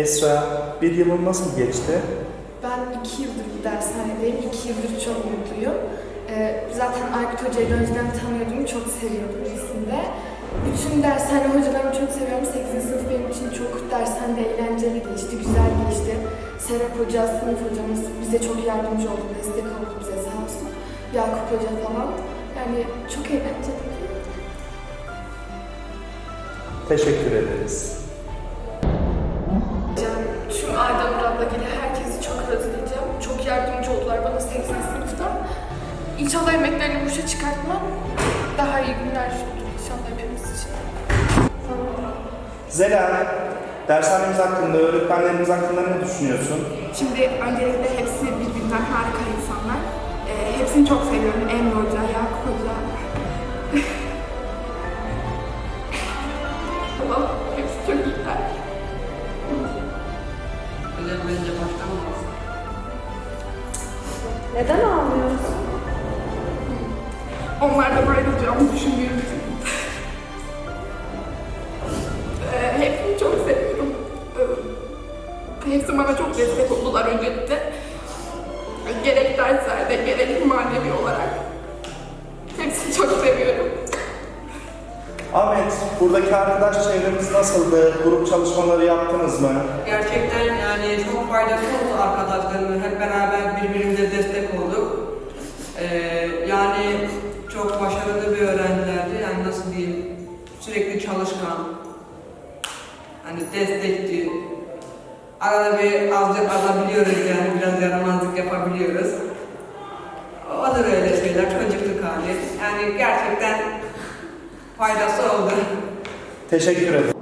Esra, bir yılın nasıl geçti? Ben iki yıldır bu dershanedeyim. İki yıldır çok mutluyum. Ee, zaten Aykut Hoca'yı da önceden tanıyordum. Çok seviyordum de. Bütün dershane hocalarımı çok seviyorum. 8. sınıf benim için çok dershanede eğlenceli geçti, güzel geçti. Serap Hoca, sınıf hocamız bize çok yardımcı oldu, destek oldu bize sağ olsun. Yakup Hoca falan. Yani çok eğlenceliydi. Teşekkür ederiz. İnşallah emeklerini boşa çıkartmam. Daha iyi günler olur inşallah hepimiz için. Zela, dershanemiz hakkında, öğretmenlerimiz hakkında ne düşünüyorsun? Şimdi öncelikle hepsi birbirinden harika insanlar. Ee, hepsini çok seviyorum. Emre Hoca, Yakup Hoca. Allah, hepsi çok iyiler. Bence. Neden ağlıyorsun? Onlar da böyle olacağımı düşünmüyorum. ee, hepsini çok seviyorum. Ee, hepsi bana çok destek oldular öncelikle. Gerek derslerde, gerek manevi olarak. Hepsini çok seviyorum. Ahmet, buradaki arkadaş çevremiz nasıldı? Grup çalışmaları yaptınız mı? Gerçekten yani çok faydası oldu arkadaşlarımla. Hep beraber birbirimize destek sürekli çalışkan, hani destekçi. Arada bir azıcık azabiliyoruz yani biraz yaramazlık yapabiliyoruz. Olur öyle şeyler, çocukluk hali. Yani gerçekten faydası oldu. Teşekkür ederim.